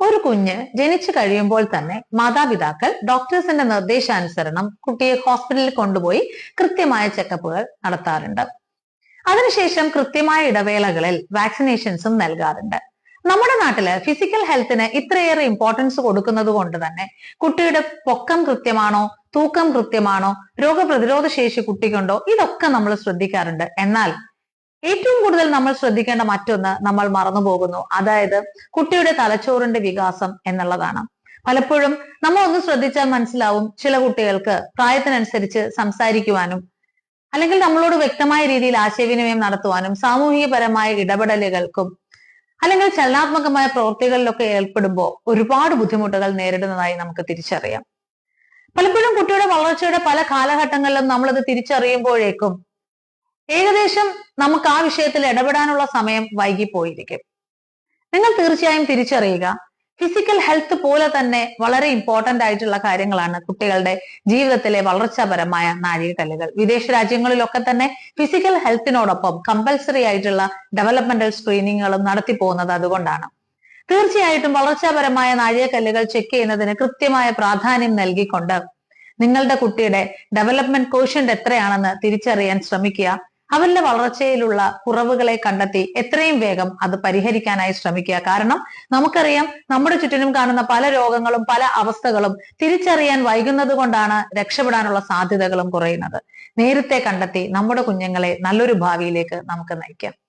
ഒരു കുഞ്ഞ് ജനിച്ചു കഴിയുമ്പോൾ തന്നെ മാതാപിതാക്കൾ ഡോക്ടേഴ്സിന്റെ നിർദ്ദേശാനുസരണം കുട്ടിയെ ഹോസ്പിറ്റലിൽ കൊണ്ടുപോയി കൃത്യമായ ചെക്കപ്പുകൾ നടത്താറുണ്ട്. അതിനുശേഷം കൃത്യമായ ഇടവേളകളിൽ വാക്സിനേഷൻസും നൽകാറുണ്ട്. നമ്മുടെ നാട്ടിൽ ഫിസിക്കൽ ഹെൽത്തിന് ഇത്രയേറെ ഇമ്പോർട്ടൻസ് കൊടുക്കുന്നത് കൊണ്ട് തന്നെ കുട്ടിയുടെ പൊക്കം കൃത്യമാണോ തൂക്കം കൃത്യമാണോ രോഗപ്രതിരോധ ശേഷി കുട്ടിക്കുണ്ടോ ഇതൊക്കെ നമ്മൾ ശ്രദ്ധിക്കാറുണ്ട്. എന്നാൽ ഏറ്റവും കൂടുതൽ നമ്മൾ ശ്രദ്ധിക്കേണ്ട മറ്റൊന്ന് നമ്മൾ മറന്നു പോകുന്നു. അതായത് കുട്ടിയുടെ തലച്ചോറിന്റെ വികാസം എന്നുള്ളതാണ്. പലപ്പോഴും നമ്മൾ ഒന്ന് ശ്രദ്ധിച്ചാൽ മനസ്സിലാവും ചില കുട്ടികൾക്ക് പ്രായത്തിനനുസരിച്ച് സംസാരിക്കുവാനും അല്ലെങ്കിൽ നമ്മളോട് വ്യക്തമായ രീതിയിൽ ആശയവിനിമയം നടത്തുവാനും സാമൂഹികപരമായ ഇടപെടലുകൾക്കും അല്ലെങ്കിൽ ചലനാത്മകമായ പ്രവൃത്തികളിലൊക്കെ ഏർപ്പെടുമ്പോൾ ഒരുപാട് ബുദ്ധിമുട്ടുകൾ നേരിടുന്നതായി നമുക്ക് തിരിച്ചറിയാം. പലപ്പോഴും കുട്ടിയുടെ വളർച്ചയുടെ പല കാലഘട്ടങ്ങളിലും നമ്മളത് തിരിച്ചറിയുമ്പോഴേക്കും ഏകദേശം നമുക്ക് ആ വിഷയത്തിൽ ഇടപെടാനുള്ള സമയം വൈകിപ്പോയിരിക്കും. നിങ്ങൾ തീർച്ചയായും തിരിച്ചറിയുക ഫിസിക്കൽ ഹെൽത്ത് പോലെ തന്നെ വളരെ ഇമ്പോർട്ടന്റ് ആയിട്ടുള്ള കാര്യങ്ങളാണ് കുട്ടികളുടെ ജീവിതത്തിലെ വളർച്ചാപരമായ നാഴികക്കല്ലുകൾ. വിദേശ രാജ്യങ്ങളിലൊക്കെ തന്നെ ഫിസിക്കൽ ഹെൽത്തിനോടൊപ്പം കമ്പൽസറി ആയിട്ടുള്ള ഡെവലപ്മെന്റൽ സ്ക്രീനിങ്ങുകളും നടത്തി പോകുന്നത് അതുകൊണ്ടാണ്. തീർച്ചയായിട്ടും വളർച്ചാപരമായ നാഴികക്കല്ലുകൾ ചെക്ക് ചെയ്യുന്നതിന് കൃത്യമായ പ്രാധാന്യം നൽകിക്കൊണ്ട് നിങ്ങളുടെ കുട്ടിയുടെ ഡെവലപ്മെന്റ് കോഷ്യന്റ് എത്രയാണെന്ന് തിരിച്ചറിയാൻ ശ്രമിക്കുക. അവരുടെ വളർച്ചയിലുള്ള കുറവുകളെ കണ്ടെത്തി എത്രയും വേഗം അത് പരിഹരിക്കാനായി ശ്രമിക്കുക. കാരണം നമുക്കറിയാം നമ്മുടെ ചുറ്റിനും കാണുന്ന പല രോഗങ്ങളും പല അവസ്ഥകളും തിരിച്ചറിയാൻ വൈകുന്നത് കൊണ്ടാണ് രക്ഷപ്പെടാനുള്ള സാധ്യതകളും കുറയുന്നത്. നേരത്തെ കണ്ടെത്തി നമ്മുടെ കുഞ്ഞുങ്ങളെ നല്ലൊരു ഭാവിയിലേക്ക് നമുക്ക് നയിക്കാം.